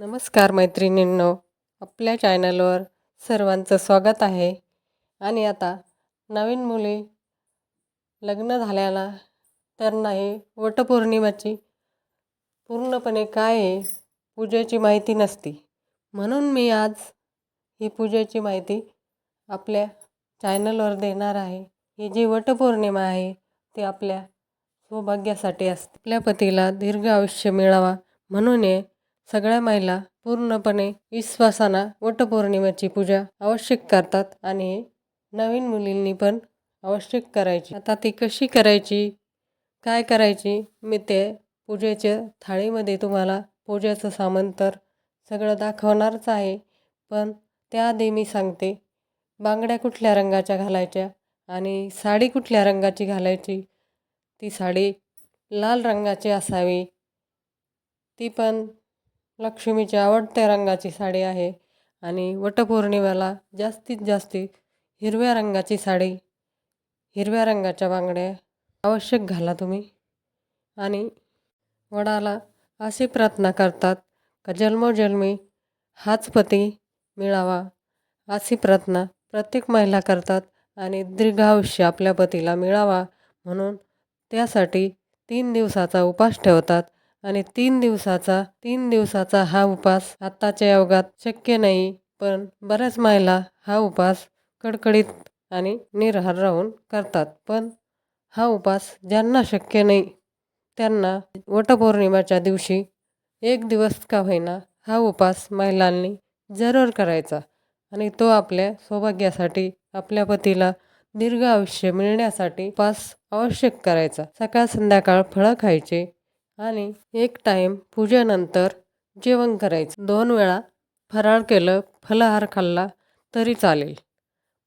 नमस्कार मैत्रिणींनो आपल्या चॅनलवर सर्वांचं स्वागत आहे. आणि आता नवीन मुली लग्न झाल्याला त्यांना हे वटपौर्णिमाची पूर्णपणे काय आहे पूजेची माहिती नसती. म्हणून मी आज ही पूजेची माहिती आपल्या चॅनलवर देणार आहे. ही जी वटपौर्णिमा आहे ती आपल्या सौभाग्यासाठी असते. आपल्या पतीला दीर्घ आयुष्य मिळावा म्हणून हे सगळ्या महिला पूर्णपणे विश्वासाना वटपौर्णिमेची पूजा आवश्यक करतात आणि नवीन मुलींनी पण आवश्यक करायची. आता ती कशी करायची? काय करायची? मी ते पूजेच्या थाळीमध्ये तुम्हाला पूजेचं सामान तर सगळं दाखवणारच आहे पण त्याआधी मी सांगते. बांगड्या कुठल्या रंगाच्या घालायच्या आणि साडी कुठल्या रंगाची घालायची? ती साडी लाल रंगाची असावी. ती पण लक्ष्मीच्या आवडत्या रंगाची साडी आहे आणि वटपौर्णिमेला जास्तीत जास्त हिरव्या रंगाची साडी हिरव्या रंगाच्या बांगड्या आवश्यक घाला तुम्ही. आणि वडाला अशी प्रार्थना करतात का जन्मोजन्मी हाच पती मिळावा अशी प्रार्थना प्रत्येक महिला करतात आणि दीर्घायुष्य आपल्या पतीला मिळावा म्हणून त्यासाठी तीन दिवसाचा उपास ठेवतात. आणि तीन दिवसाचा तीन दिवसाचा हा उपास आत्ताच्या योगात शक्य नाही पण बऱ्याच महिला हा उपास कडकडीत आणि निरहार राहून करतात. पण हा उपास ज्यांना शक्य नाही त्यांना वटपौर्णिमेच्या दिवशी एक दिवस का होईना हा उपास महिलांनी जरूर करायचा आणि तो आपल्या सौभाग्यासाठी आपल्या पतीला दीर्घ आयुष्य मिळण्यासाठी उपास आवश्यक करायचा. सकाळ संध्याकाळ फळं खायचे आणि एक टाईम पूजेनंतर जेवण करायचं. दोन वेळा फराळ केलं फलाहार खाल्ला तरी चालेल.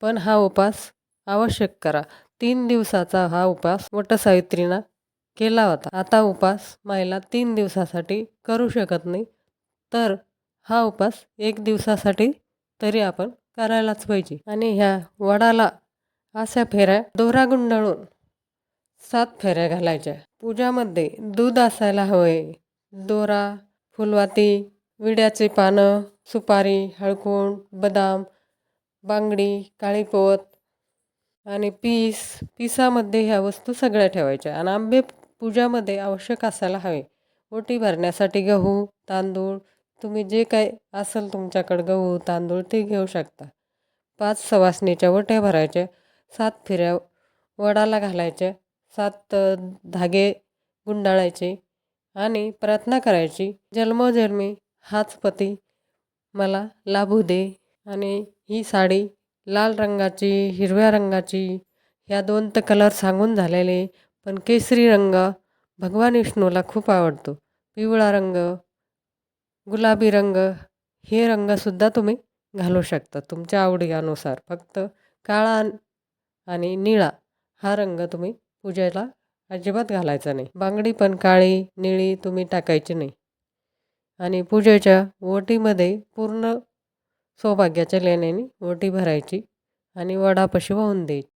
पण हा उपास आवश्यक करा. तीन दिवसाचा हा उपास वटसावित्रीना केला होता. आता उपास महिला तीन दिवसासाठी करू शकत नाही. तर हा उपास एक दिवसासाठी तरी आपण करायलाच पाहिजे. आणि ह्या वडाला अशा फेऱ्या दोरा गुंडाळून सात फेऱ्या घालायच्या. पूजामध्ये दूध असायला हवे. दोरा फुलवाती विड्याचे पानं सुपारी हळकुंड बदाम बांगडी काळीपोत आणि पीस. पिसामध्ये ह्या वस्तू सगळ्या ठेवायच्या आणि आंबे पूजामध्ये आवश्यक असायला हवे. ओटी भरण्यासाठी गहू तांदूळ तुम्ही जे काय असेल तुमच्याकडं गहू तांदूळ ते घेऊ शकता. पाच सवासणीच्या ओट्या भरायच्या सात फिऱ्या वडाला घालायच्या सात धागे गुंडाळायचे आणि प्रार्थना करायची जन्मोजन्मी हाच पती मला लाभू दे. आणि ही साडी लाल रंगाची हिरव्या रंगाची ह्या दोन तर कलर सांगून झालेले पण केसरी रंग भगवान विष्णूला खूप आवडतो. पिवळा रंग गुलाबी रंग हे रंगसुद्धा तुम्ही घालू शकता. तुमच्या आवडीनुसार फक्त काळा आणि निळा हा रंग तुम्ही पूजेला अजिबात घालायचा नाही. बांगडी पण काळी निळी तुम्ही टाकायची नाही. आणि पूजेच्या ओटीमध्ये पूर्ण सौभाग्याच्या लेण्याने ओटी भरायची आणि वडापाशी वाहून द्यायची.